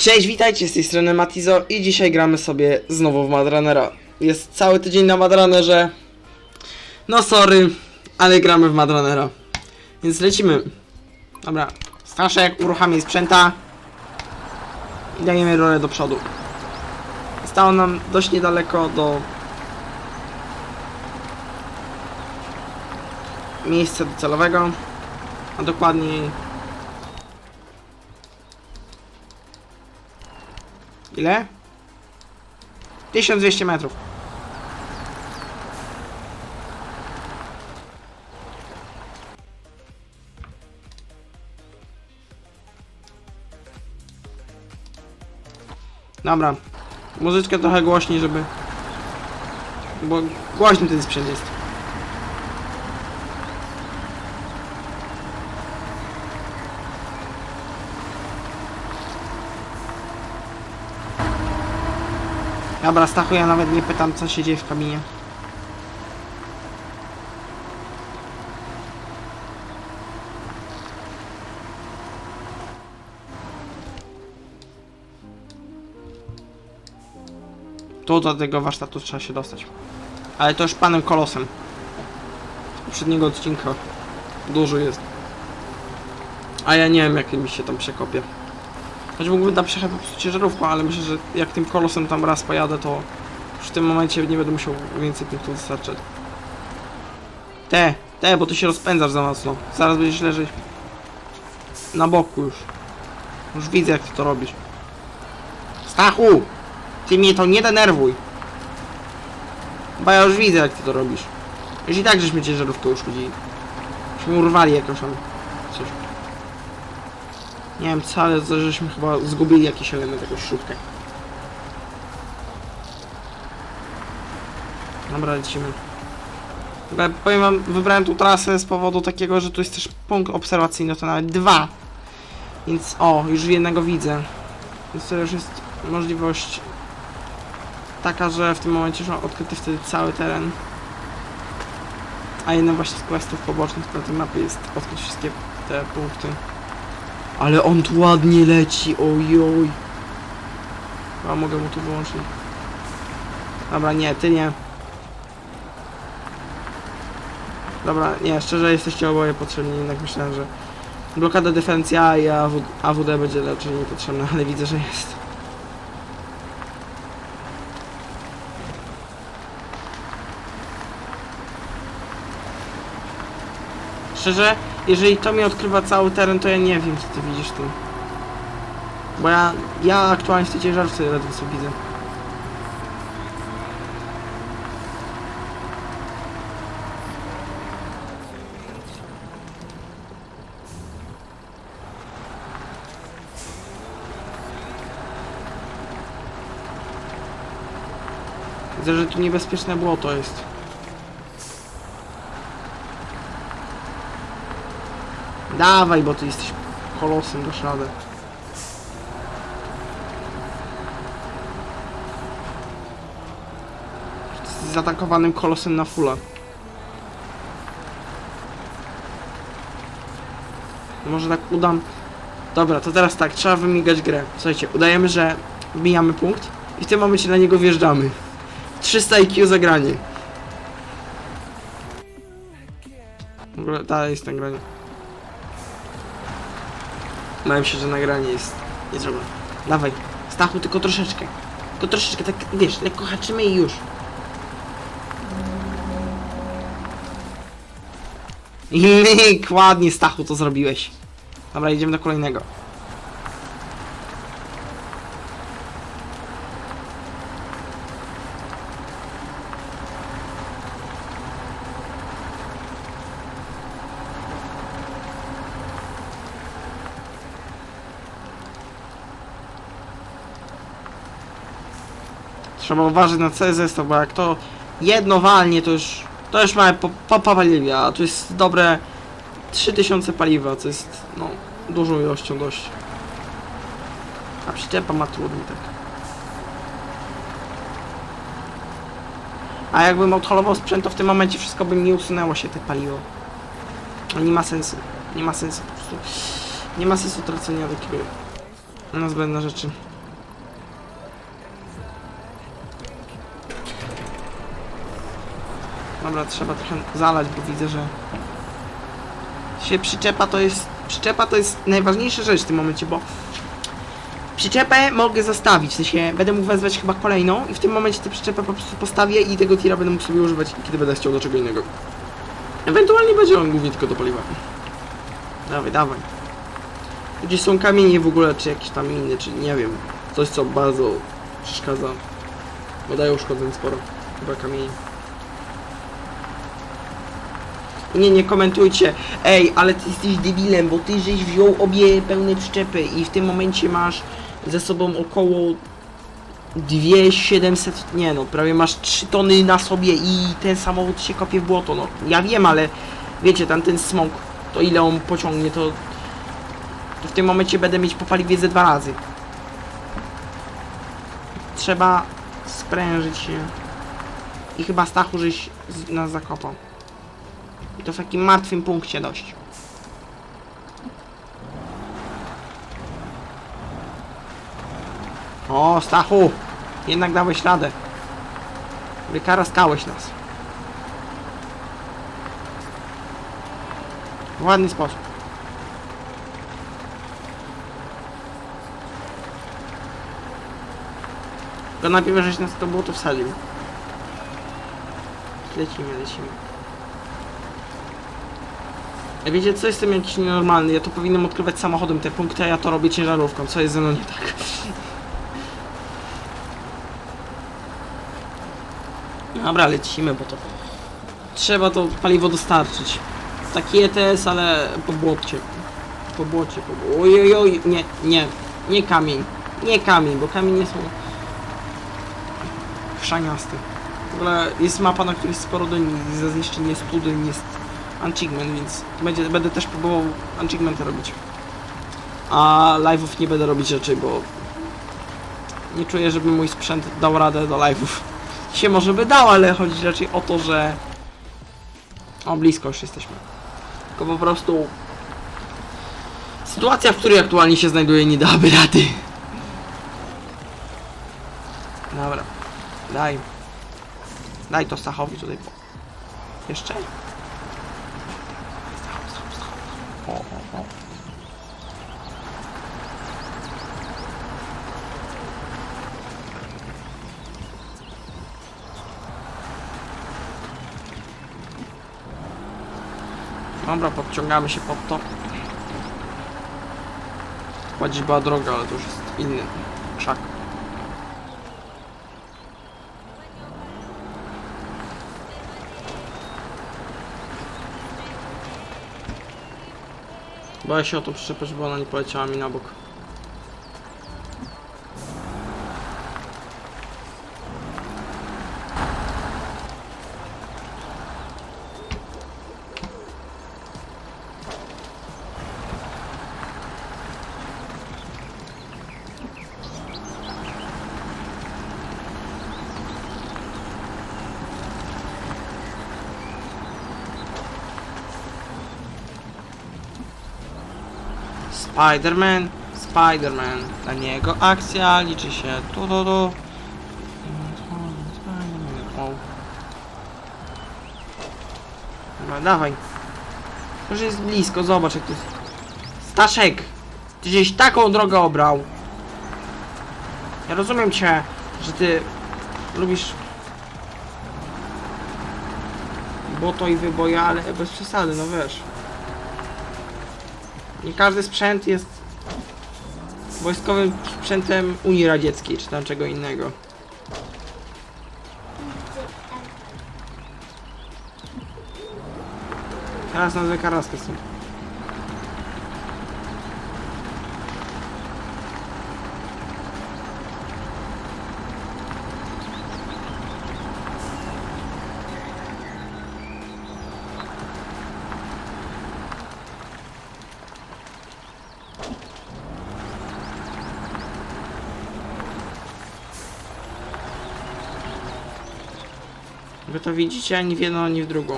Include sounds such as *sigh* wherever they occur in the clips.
Cześć, witajcie z tej strony Matizo i dzisiaj gramy sobie znowu w Madranera. Jest cały tydzień na Madranerze. No sorry, ale gramy w Madranera. Więc lecimy. Dobra, Staszek uruchamiaj sprzęta. I dajemy rolę do przodu. Stało nam dość niedaleko do miejsca docelowego. A dokładniej Ile? 1200 metrów. Dobra. Muzyczkę trochę głośniej, żeby... Bo głośny ten sprzęt jest. Dobra, Stachu, ja nawet nie pytam, co się dzieje w kabinie. Tu do tego warsztatu trzeba się dostać. Ale to już panem kolosem. Z poprzedniego odcinka. Dużo jest. A ja nie wiem, jak mi się tam przekopię. Choć mógłbym tam przejechać po prostu ciężarówką, ale myślę, że jak tym kolosem tam raz pojadę, to w tym momencie nie będę musiał więcej punktów dostarczać. Te, te, bo ty się rozpędzasz za mocno. Zaraz będziesz leżeć na boku już. Już widzę, jak ty to robisz. Stachu! Ty mnie to nie denerwuj. Bo ja już widzę, jak ty to robisz. Już i tak żeśmy ciężarówkę uszkodzili. Żeśmy urwali tam coś. Nie wiem co, ale żeśmy chyba zgubili jakiś element, jakąś śrubkę. Dobra, lecimy. Bo Powiem wam, wybrałem tą trasę z powodu takiego, że tu jest też punkt obserwacyjny, to nawet dwa. Więc o, już jednego widzę. Więc to już jest możliwość taka, że w tym momencie już mam odkryty wtedy cały teren. A jednym właśnie z questów pobocznych na tej mapie jest odkryć wszystkie te punkty. Ale on tu ładnie leci, ojoj. A mogę mu tu wyłączyć. Dobra, nie, ty nie. Dobra, nie, szczerze jesteście oboje potrzebni, jednak myślałem, że blokada dyferencja i AW, AWD będzie raczej niepotrzebna, ale widzę, że jest. Szczerze, jeżeli to mi odkrywa cały teren, to ja nie wiem, co ty widzisz tu. Bo ja, ja aktualnie w tej ciężarówce ledwo co widzę. Widzę, że tu niebezpieczne błoto jest. Dawaj, bo ty jesteś kolosem, dasz radę. Jesteś zaatakowanym kolosem na fulla. Może tak udam. Dobra, to teraz tak, trzeba wymigać grę. Słuchajcie, udajemy, że wbijamy punkt i w tym momencie na niego wjeżdżamy. 300 IQ zagranie. W ogóle dalej jest nagranie. Bałem się, że nagranie jest niezrobione. Dawaj, Stachu, tylko troszeczkę. Tylko troszeczkę, tak wiesz, lekko haczymy i już. Myk, ładnie Stachu to zrobiłeś. Dobra, idziemy do kolejnego. Trzeba uważać na cały zestaw, bo jak to jedno walnie, to już, to już mamy po, po, a tu jest dobre 3000 paliwa, co jest, no, dużą ilością dość. A przyczepa ma trudny, tak. A jakbym odholował sprzęt, to w tym momencie wszystko by mi usunęło się te paliwo. No nie ma sensu. Nie ma sensu po prostu. Nie ma sensu tracenia takiego na zbędne rzeczy. Dobra, trzeba trochę zalać, bo widzę, że się przyczepa to jest przyczepa to jest najważniejsza rzecz w tym momencie, bo przyczepę mogę zostawić, w sensie będę mógł wezwać chyba kolejną i w tym momencie tę przyczepę po prostu postawię i tego tira będę mógł sobie używać, kiedy będę chciał do czego innego. Ewentualnie będzie on głównie tylko do paliwa. Dawaj, dawaj. Gdzieś są kamienie w ogóle, czy jakieś tam inne, czy nie wiem. Coś, co bardzo przeszkadza. Bo dają uszkodzeń sporo. Chyba kamieni. Nie, nie komentujcie. Ej, ale ty jesteś debilem, bo ty żeś wziął obie pełne przyczepy i w tym momencie masz ze sobą około 2700, nie no, prawie masz 3 tony na sobie i ten samochód się kopie w błoto, no. Ja wiem, ale wiecie, tam ten smog, to ile on pociągnie, to, to w tym momencie będę mieć po paliwie ze dwa razy. Trzeba sprężyć się. I chyba Stachu żeś nas zakopał. I to w takim martwym punkcie dość. O, Stachu! Jednak dałeś radę. Wykaraskałeś nas. W ładny sposób. Tylko najpierw żeś nas to było to wsadził. Lecimy, lecimy. Wiecie co, jestem jakiś nienormalny, ja to powinienem odkrywać samochodem te punkty, a ja to robię ciężarówką, co jest ze mną nie tak. Dobra, lecimy, bo to... Trzeba to paliwo dostarczyć. Taki ETS, ale po błocie. Po błocie, po błocie. Oj, nie, nie, nie kamień. Nie kamień, bo kamienie są... Chrzaniaste. W ogóle jest mapa, na której jest sporo dyni. Za zniszczenie studni jest achievement, więc będzie, będę też próbował achievementy robić. A live'ów nie będę robić raczej, bo nie czuję, żeby mój sprzęt dał radę do live'ów. *laughs* Się może by dał, ale chodzi raczej o to, że o blisko już jesteśmy. Tylko po prostu sytuacja, w której aktualnie się znajduję, nie dałaby rady. Dobra, daj. Daj to Stachowi tutaj. po- Jeszcze? Stach, stach, stach. O, o, o. Dobra, podciągamy się pod to. Ładzić była droga, ale to już jest inny krzak. Boję się o to przyczepę, żeby ona nie poleciała mi na bok. Spider-Man, Spider-Man, dla niego akcja liczy się tu, tu, tu. O. Dobra, dawaj. Już jest blisko, zobacz jak to jest. Staszek, ty gdzieś taką drogę obrał. Ja rozumiem cię, że ty lubisz błoto i wyboje, ale bez przesady, no wiesz. Nie każdy sprzęt jest wojskowym sprzętem Unii Radzieckiej, czy tam czego innego. Teraz nazwę karaskę stąd. Wy to widzicie ani w jedną, ani w drugą.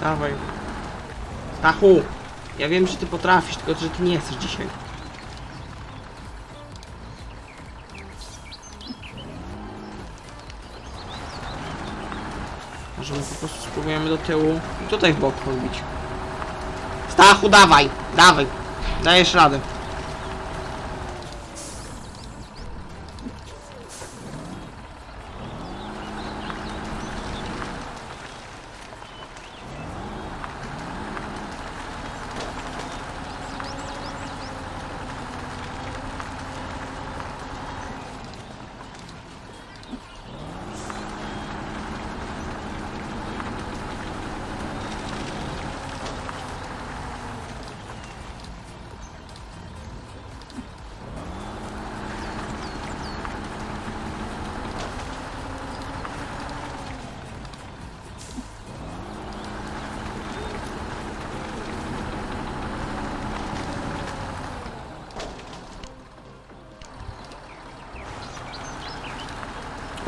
Dawaj. Stachu! Ja wiem, że ty potrafisz, tylko że ty nie chcesz dzisiaj. Może my po prostu spróbujemy do tyłu i tutaj w bok podbić. Stachu, dawaj! Dawaj! Dajesz radę.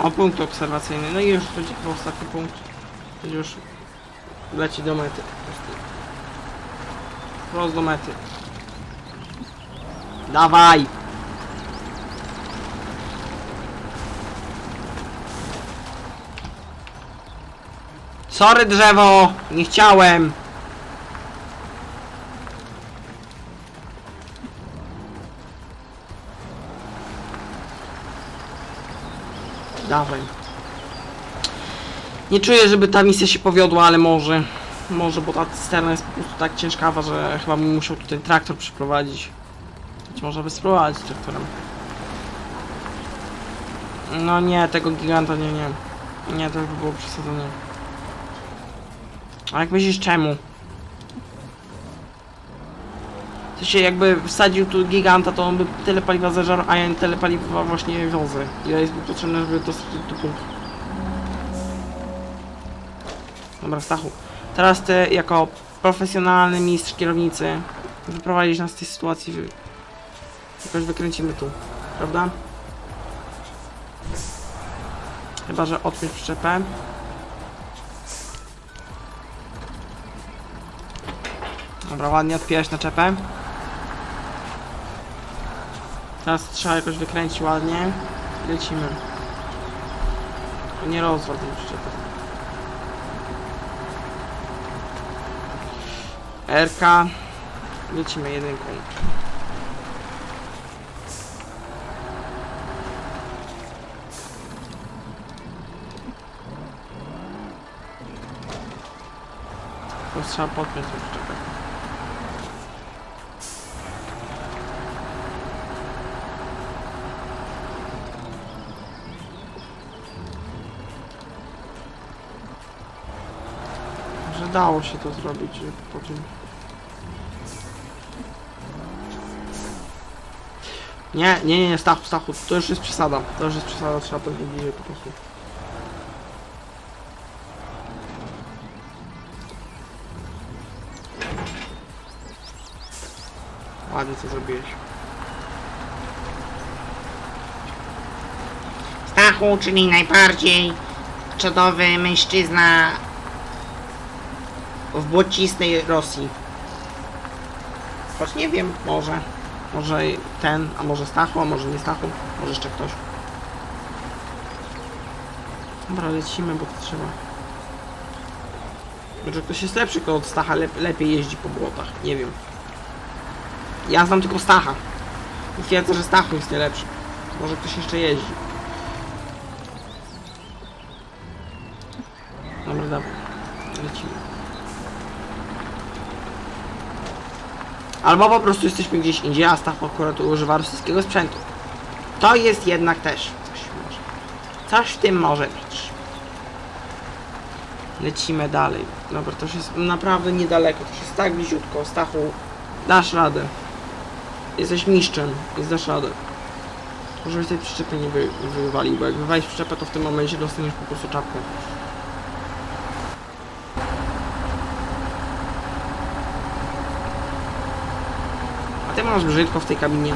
O, punkt obserwacyjny. No i już będzie chyba ostatni punkt. Już leci do mety. po. Wprost do mety. Dawaj! Sorry drzewo! Nie chciałem! Dawaj. Nie czuję, żeby ta misja się powiodła, ale może. Może, bo ta cysterna jest po prostu tak ciężkawa, że chyba bym musiał tutaj traktor przyprowadzić. Być może by spróbować traktorem. No nie, tego giganta nie, nie. Nie, to by było przesadzone. A jak myślisz czemu? W sensie jakby wsadził tu giganta, to on by tyle paliwa zażarł, a ja tyle paliwa właśnie wiozę. Ile jest mi potrzebne, żeby dostać do punktu. Dobra, Stachu. Teraz ty, jako profesjonalny mistrz kierownicy, wyprowadzisz nas z tej sytuacji. Jakoś wykręcimy tu, prawda? Chyba, że odpiąć przyczepę. Dobra, ładnie odpijać naczepę. Teraz trzeba jakoś wykręcić ładnie. Lecimy. Nie rozwal tej przyczepy. RK. Lecimy jedynką. To trzeba podpiąć tą przyczepę. Dało się to zrobić po tym. Nie, nie, nie, nie, Stachu, Stachu, to już jest przesada. To już jest przesada, trzeba to bliżej po prostu. Ładnie co zrobiłeś. Stachu, czyli najbardziej czadowy mężczyzna W błocistej Rosji. Choć nie wiem, może. Może ten, a może Stachu, a może nie Stachu, może jeszcze ktoś. Dobra, lecimy, bo to trzeba. Może ktoś jest lepszy, od Stacha lep lepiej jeździ po błotach, nie wiem. Ja znam tylko Stacha. I Twierdzę, że Stachu jest najlepszy. Może ktoś jeszcze jeździ. Dobra, dobra. Lecimy. Albo po prostu jesteśmy gdzieś indziej, a Stach akurat używa rosyjskiego sprzętu. To jest jednak też coś może. Coś w tym może być. Lecimy dalej. Dobra, to już jest naprawdę niedaleko. To już jest tak bliziutko. Stachu, dasz radę. Jesteś mistrzem, więc dasz radę. Tylko żebyś tej przyczepy nie wy, wywalił, bo jak wywalisz przyczepę, to w tym momencie dostaniesz po prostu czapkę. Ty masz brzydko w tej kabinie.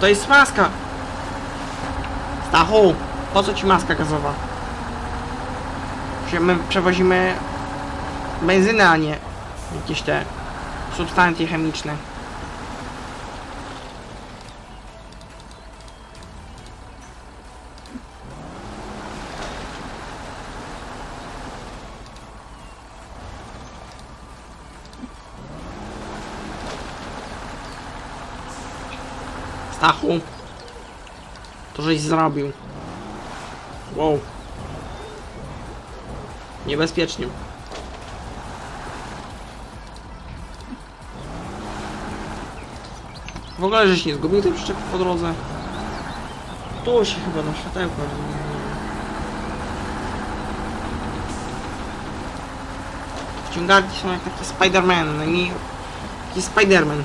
To jest maska. Stachu, po co ci maska gazowa? My przewozimy benzynę, a nie jakieś te substancje chemiczne. Stachu, to żeś zrobił. Wow. Niebezpiecznie. W ogóle żeś nie zgubił tej przyczepy po drodze. Tu się chyba na światełko. Wciągarki są jak taki Spider-Man, no nie... Taki Spider-Man.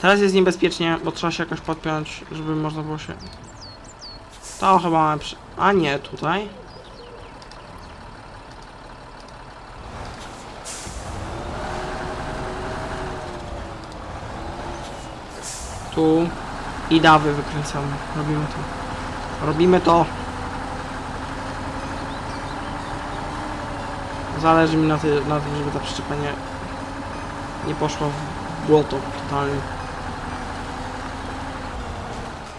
Teraz jest niebezpiecznie, bo trzeba się jakoś podpiąć, żeby można było się... To chyba mamy przy... A nie, tutaj. Tu. I dawy wykręcamy. Robimy to. Robimy to. Zależy mi na, ty, na tym, żeby ta przyczepa nie, poszła w błoto totalnie.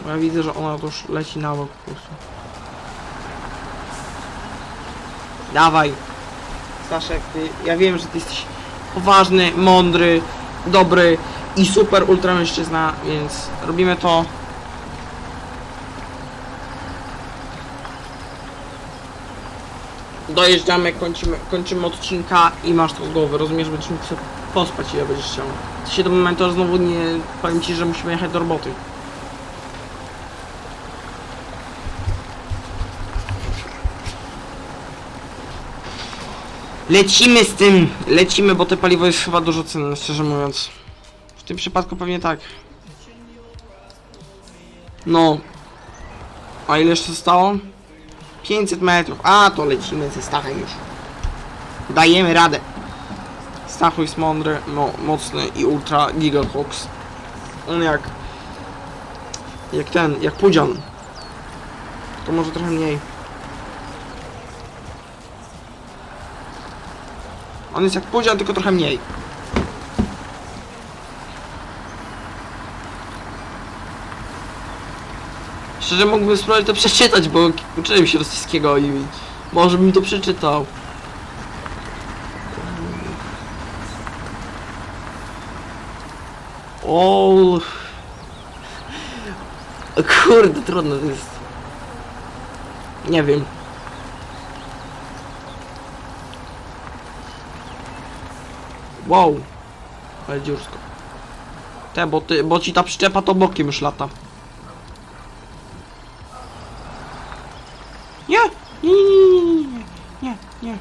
Bo ja widzę, że ona już leci na bok po prostu. Dawaj! Staszek, ty, ja wiem, że ty jesteś poważny, mądry, dobry i super ultra mężczyzna, więc robimy to. Dojeżdżamy, kończymy, kończymy odcinka i masz to z głowy, rozumiesz, będziesz mógł sobie pospać ile będziesz chciał. W sensie do momentu, znowu nie powiem ci, że musimy jechać do roboty. Lecimy z tym! Lecimy, bo te paliwo jest chyba dużo cenne, szczerze mówiąc. W tym przypadku pewnie tak. No. A ile jeszcze zostało? 500 metrów. A, to lecimy ze Stachem już. Dajemy radę. Stachu jest mądry, mo mocny i ultra gigahox. On jak... Jak ten, jak Pudzian. To może trochę mniej. On jest jak Pudzian, tylko trochę mniej. Szczerze mógłbym spróbować to przeczytać, bo uczyłem się rosyjskiego i może bym to przeczytał. O. Kurde, trudno to jest. Nie wiem. Wow. Ale dziursko. Te, bo, ty, bo ci ta przyczepa to bokiem już lata. Nie! Nie, nie, nie, nie, nie, nie, nie.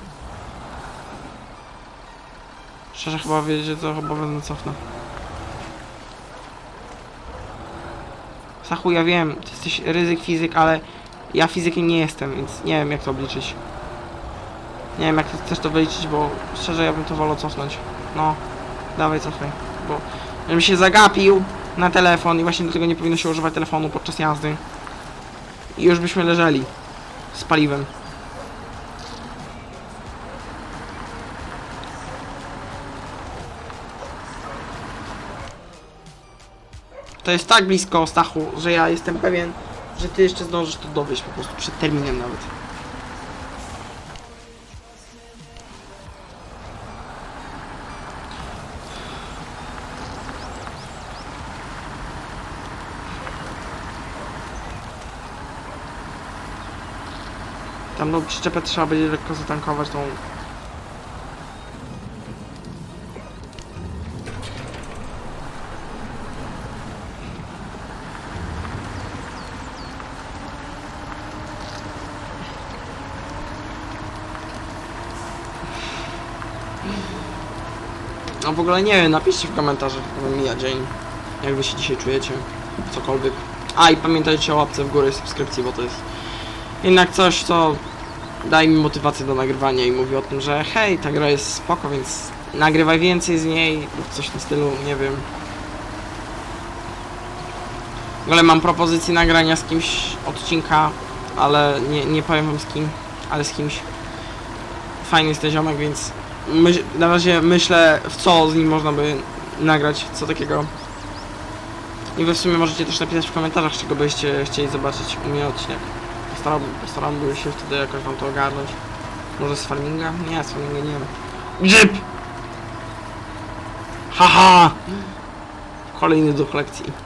Szczerze chyba wiecie co, chyba będę cofnę. Sachu, ja wiem, ty jesteś ryzyk fizyk, ale ja fizykiem nie jestem, więc nie wiem jak to obliczyć. Nie wiem jak ty chcesz to wyliczyć, bo szczerze ja bym to wolał cofnąć. No, dawaj cofaj, bo żebym się zagapił na telefon i właśnie do tego nie powinno się używać telefonu podczas jazdy. I już byśmy leżeli z paliwem. To jest tak blisko Stachu, że ja jestem pewien, że ty jeszcze zdążysz to dowieść po prostu przed terminem nawet. Tam no przyczepę trzeba będzie lekko zatankować tą w ogóle nie wiem, napiszcie w komentarzach, jak mija dzień. Jak wy się dzisiaj czujecie. Cokolwiek. A i pamiętajcie o łapce w górę i subskrypcji, bo to jest jednak coś, co daje mi motywację do nagrywania i mówi o tym, że hej, ta gra jest spoko, więc nagrywaj więcej z niej lub coś w tym stylu, nie wiem. W ogóle mam propozycję nagrania z kimś odcinka, ale nie, nie powiem wam z kim, ale z kimś. Fajny jest ten ziomek, więc myśl, na razie myślę w co z nim można by nagrać, co takiego. I wy w sumie możecie też napisać w komentarzach, czego byście chcieli zobaczyć u mnie odcinek. Postarałbym się wtedy jakoś wam to ogarnąć. Może z farminga? Nie, z farminga nie wiem. Grzyb! Haha! Kolejny duch lekcji.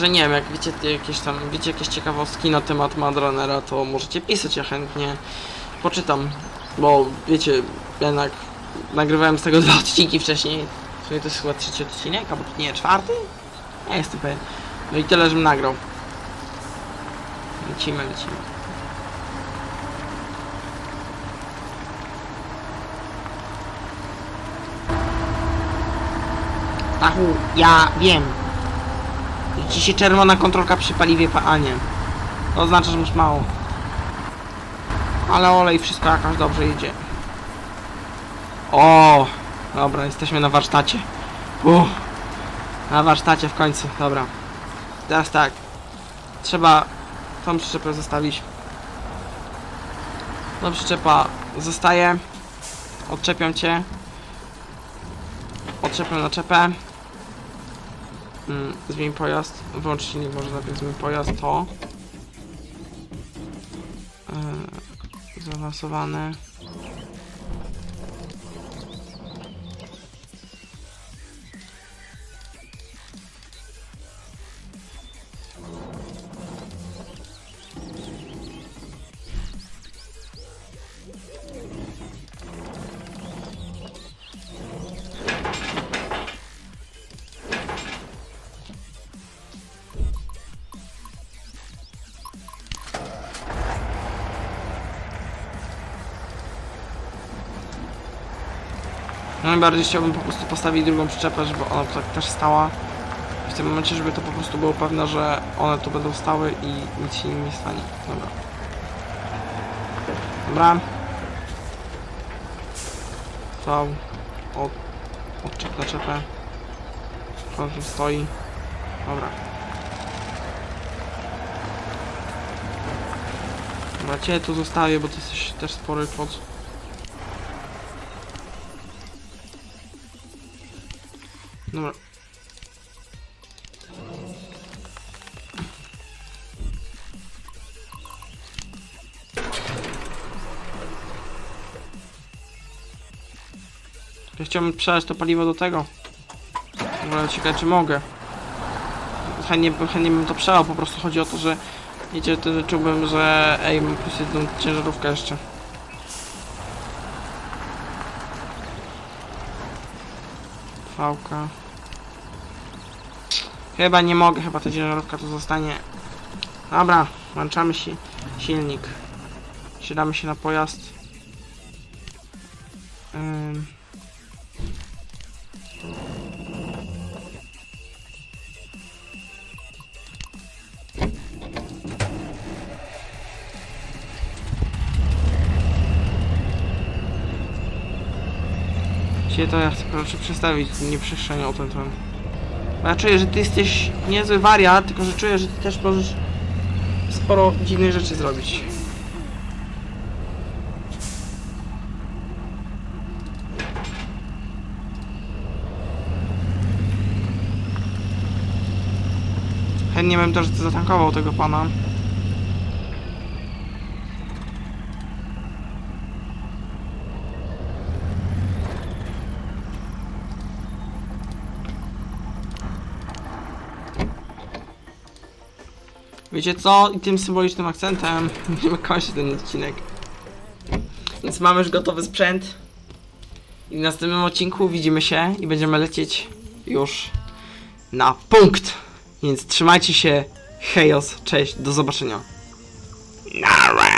Szczerze nie wiem, jak wiecie jakieś tam, wiecie jakieś ciekawostki na temat Madrunnera, to możecie pisać, ja chętnie poczytam, bo wiecie, jednak nagrywałem z tego *laughs* dwa odcinki wcześniej, sumie to jest chyba trzeci odcinek, albo nie, czwarty? Nie jestem pewien. No i tyle, żebym nagrał. Lecimy, lecimy. Stachu, ja wiem. Ci się czerwona kontrolka przy paliwie panie. To oznacza, że masz mało. Ale olej wszystko jakoś dobrze idzie. O, dobra, jesteśmy na warsztacie. Uff, na warsztacie w końcu, dobra. Teraz tak. Trzeba tą przyczepę zostawić. Tą przyczepa zostaje. Odczepiam cię. Odczepiam naczepę. Mm, zmień pojazd, wyłącz silnik, może najpierw zmień pojazd, to. Yy, zaawansowany. Najbardziej chciałbym po prostu postawić drugą przyczepę, żeby ona tak też stała. W tym momencie, żeby to po prostu było pewne, że one tu będą stały i nic się im nie stanie. Dobra. Dobra. To od, odczep na czepę. On tu stoi. Dobra. Dobra, cię tu zostawię, bo ty jesteś też spory pod. Dobra. Ja chciałbym przelać to paliwo do tego. Ale ciekawe czy mogę. Chętnie, chętnie bym to przelał, po prostu chodzi o to, że wiecie, wtedy czułbym, że ej, mam plus jedną ciężarówkę jeszcze. Fałka. Chyba nie mogę, chyba ta ciężarówka tu zostanie. Dobra, włączamy si silnik. Siadamy się na pojazd. Ym. To ja chcę proszę przestawić, nie przestrzenię o ten. Ja czuję, że ty jesteś niezły wariat, tylko że czuję, że ty też możesz sporo dziwnych rzeczy zrobić. Chętnie bym też zatankował tego pana. Wiecie co? I tym symbolicznym akcentem *laughs* będziemy kończyć ten odcinek. Więc mamy już gotowy sprzęt. I w następnym odcinku widzimy się i będziemy lecieć już na punkt. Więc trzymajcie się. Hejos, cześć, do zobaczenia. Nara.